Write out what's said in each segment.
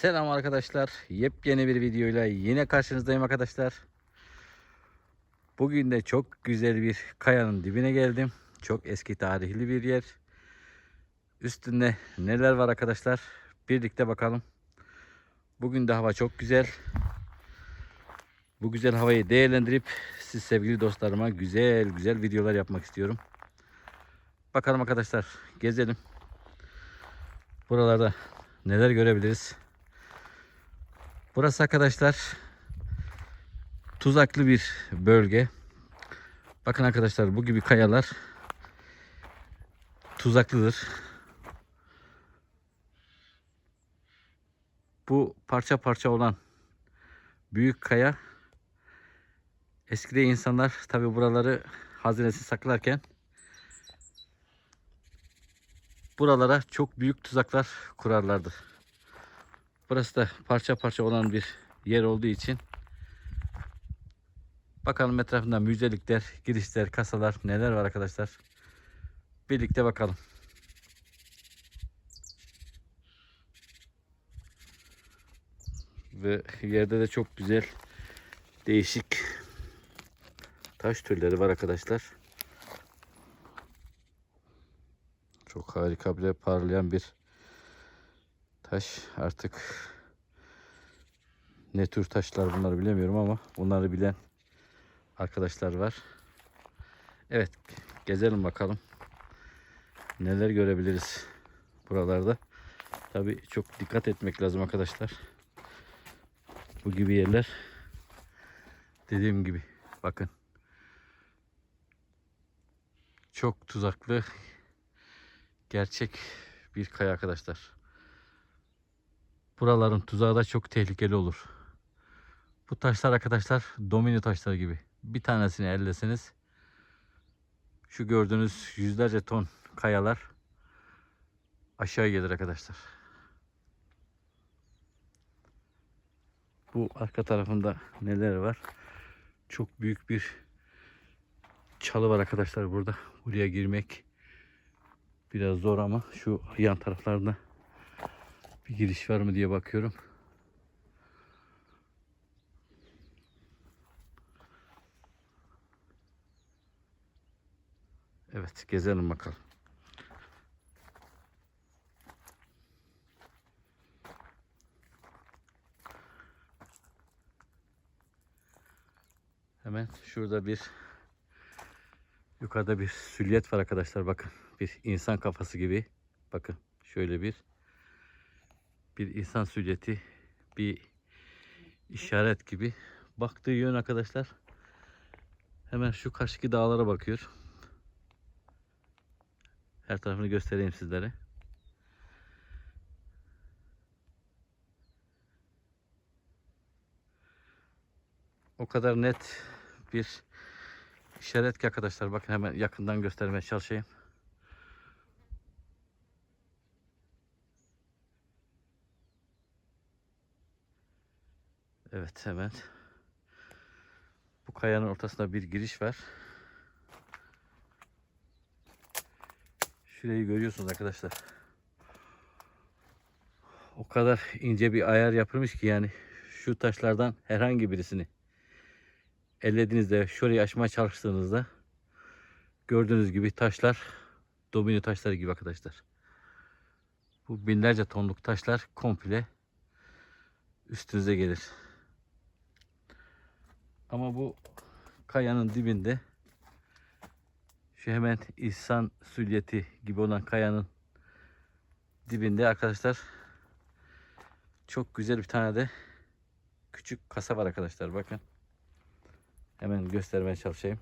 Selam arkadaşlar. Yepyeni bir videoyla yine karşınızdayım arkadaşlar. Bugün de çok güzel bir kayanın dibine geldim. Çok eski tarihli bir yer. Üstünde neler var arkadaşlar? Birlikte bakalım. Bugün de hava çok güzel. Bu güzel havayı değerlendirip siz sevgili dostlarıma güzel güzel videolar yapmak istiyorum. Bakalım arkadaşlar gezelim. Buralarda neler görebiliriz? Burası arkadaşlar tuzaklı bir bölge. Bakın arkadaşlar bu gibi kayalar tuzaklıdır. Bu parça parça olan büyük kaya eskide insanlar tabi buraları hazinesi saklarken buralara çok büyük tuzaklar kurarlardı. Burası da parça parça olan bir yer olduğu için bakalım etrafında müzelikler, girişler, kasalar neler var arkadaşlar. Birlikte bakalım. Ve yerde de çok güzel değişik taş türleri var arkadaşlar. Çok harika bir parlayan bir taş. Artık ne tür taşlar bunları bilemiyorum ama bunları bilen arkadaşlar var. Evet gezelim bakalım. Neler görebiliriz buralarda. Tabi çok dikkat etmek lazım arkadaşlar. Bu gibi yerler dediğim gibi bakın çok tuzaklı gerçek bir kaya arkadaşlar. Buraların tuzağı da çok tehlikeli olur. Bu taşlar arkadaşlar domino taşları gibi. Bir tanesini elleseniz şu gördüğünüz yüzlerce ton kayalar aşağı gelir arkadaşlar. Bu arka tarafında neler var? Çok büyük bir çalı var arkadaşlar burada. Buraya girmek biraz zor ama şu yan taraflarda bir giriş var mı diye bakıyorum. Evet gezelim bakalım. Hemen şurada bir yukarıda bir süliyet var arkadaşlar bakın. Bir insan kafası gibi. Bakın şöyle bir bir insan süliyeti bir işaret gibi. Baktığı yön arkadaşlar hemen şu karşıki dağlara bakıyor. Her tarafını göstereyim sizlere. O kadar net bir işaret ki arkadaşlar bakın hemen yakından göstermeye çalışayım. Evet hemen bu kayanın ortasında bir giriş var. Şurayı görüyorsunuz arkadaşlar. O kadar ince bir ayar yapılmış ki yani şu taşlardan herhangi birisini ellediğinizde şurayı açmaya çalıştığınızda gördüğünüz gibi taşlar domino taşları gibi arkadaşlar. Bu binlerce tonluk taşlar komple üstünüze gelir. Ama bu kayanın dibinde şu hemen İhsan Sülyeti gibi olan kayanın dibinde arkadaşlar çok güzel bir tane de küçük kasa var arkadaşlar bakın. Hemen göstermeye çalışayım.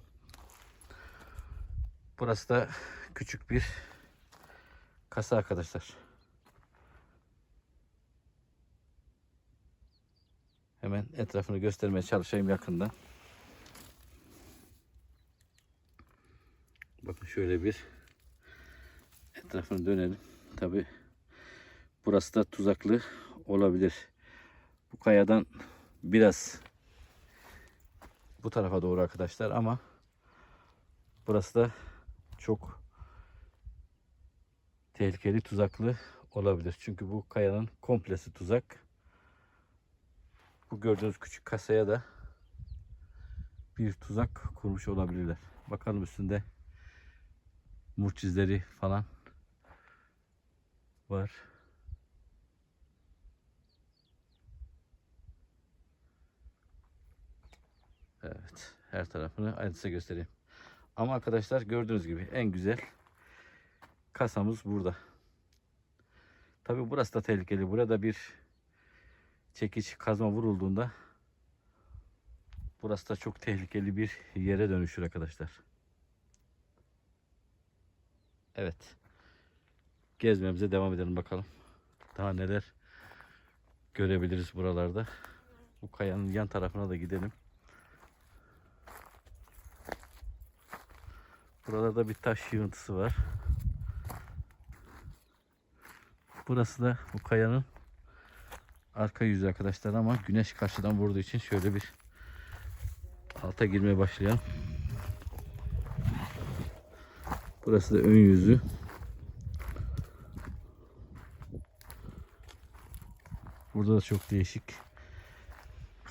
Burası da küçük bir kasa arkadaşlar. Hemen etrafını göstermeye çalışayım yakından. Bakın şöyle bir etrafını dönelim. Tabi burası da tuzaklı olabilir. Bu kayadan biraz bu tarafa doğru arkadaşlar ama burası da çok tehlikeli tuzaklı olabilir. Çünkü bu kayanın komplesi tuzak. Bu gördüğünüz küçük kasaya da bir tuzak kurmuş olabilirler. Bakalım üstünde murç izleri falan var. Evet. Her tarafını ayrıntısı göstereyim. Ama arkadaşlar gördüğünüz gibi en güzel kasamız burada. Tabi burası da tehlikeli. Burada bir çekiç kazma vurulduğunda burası da çok tehlikeli bir yere dönüşür arkadaşlar. Evet. Gezmemize devam edelim bakalım. Daha neler görebiliriz buralarda. Bu kayanın yan tarafına da gidelim. Buralarda bir taş yığıntısı var. Burası da bu kayanın arka yüzü arkadaşlar ama güneş karşıdan vurduğu için şöyle bir alta girmeye başlayalım. Burası da ön yüzü. Burada da çok değişik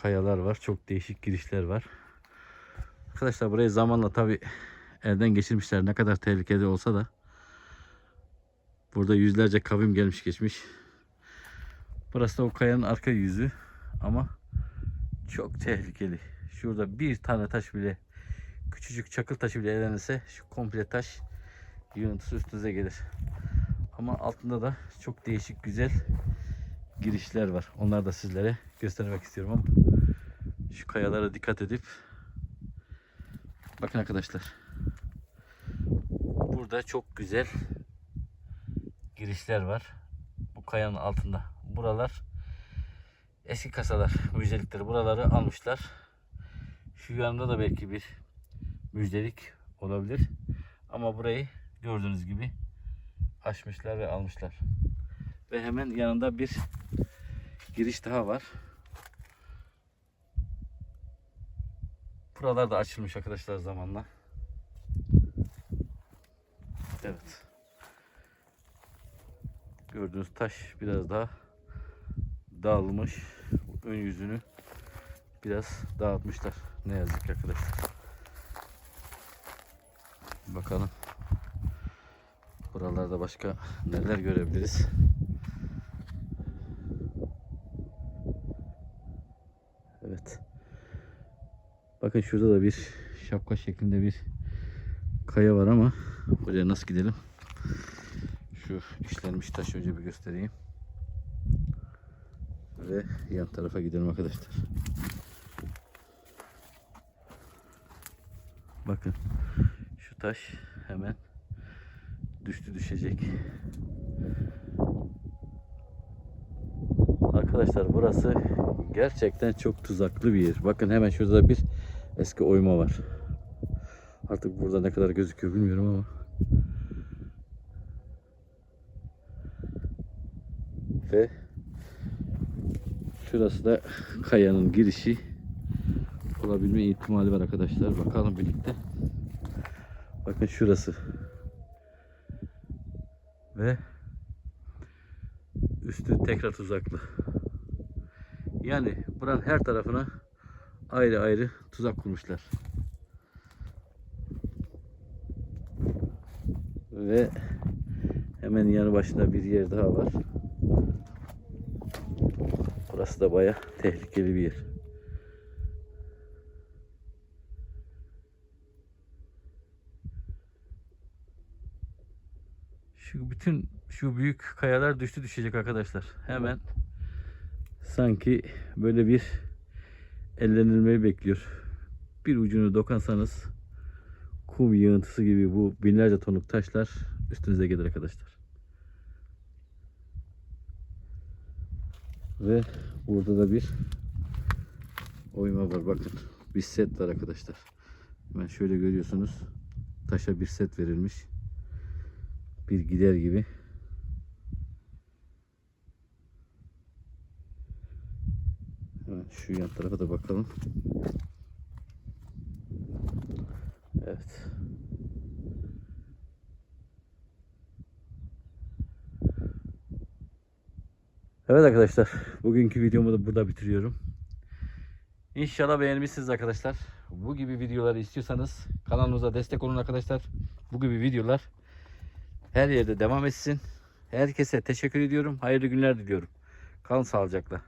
kayalar var. Çok değişik girişler var. Arkadaşlar burayı zamanla tabi elden geçirmişler. Ne kadar tehlikeli olsa da burada yüzlerce kavim gelmiş geçmiş. Burası da o kayanın arka yüzü ama çok tehlikeli. Şurada bir tane taş bile küçücük çakıl taşı bile elenirse şu komple taş yığıntısı üstünüze gelir. Ama altında da çok değişik güzel girişler var. Onları da sizlere göstermek istiyorum ama şu kayalara dikkat edip bakın arkadaşlar. Burada çok güzel girişler var. Bu kayanın altında. Buralar eski kasalar, müjdelikleri. Buraları almışlar. Şu yanında da belki bir müjdelik olabilir. Ama burayı gördüğünüz gibi açmışlar ve almışlar. Ve hemen yanında bir giriş daha var. Buralar da açılmış arkadaşlar zamanla. Evet. Gördüğünüz taş biraz daha dağılmış. Ön yüzünü biraz dağıtmışlar. Ne yazık ki arkadaşlar. Bakalım. Buralarda başka neler görebiliriz. Evet. Bakın şurada da bir şapka şeklinde bir kaya var ama oraya nasıl gidelim? Şu işlenmiş taşı önce bir göstereyim. Ve yan tarafa gidelim arkadaşlar. Bakın şu taş hemen düştü düşecek. Arkadaşlar burası gerçekten çok tuzaklı bir yer. Bakın hemen şurada bir eski oyma var. Artık burada ne kadar gözüküyor bilmiyorum ama. Ve şurası da kayanın girişi olabilme ihtimali var arkadaşlar. Bakalım birlikte. Bakın şurası. Ve üstü tekrar tuzaklı. Yani buranın her tarafına ayrı ayrı tuzak kurmuşlar. Ve hemen yanı başında bir yer daha var. Burası da baya tehlikeli bir yer. Şu bütün şu büyük kayalar düştü düşecek arkadaşlar. Hemen sanki böyle bir ellenilmeyi bekliyor. Bir ucunu dokansanız kum yığıntısı gibi bu binlerce tonluk taşlar üstünüze gelir arkadaşlar. Ve burada da bir oyma var. Bakın bir set var arkadaşlar. Hemen şöyle görüyorsunuz. Taşa bir set verilmiş. Bir gider gibi. Hemen şu yan tarafa da bakalım. Evet. Evet arkadaşlar, bugünkü videomu da burada bitiriyorum. İnşallah beğenmişsiniz arkadaşlar. Bu gibi videoları istiyorsanız kanalımıza destek olun arkadaşlar. Bu gibi videolar her yerde devam etsin. Herkese teşekkür ediyorum. Hayırlı günler diliyorum. Kalın sağlıcakla.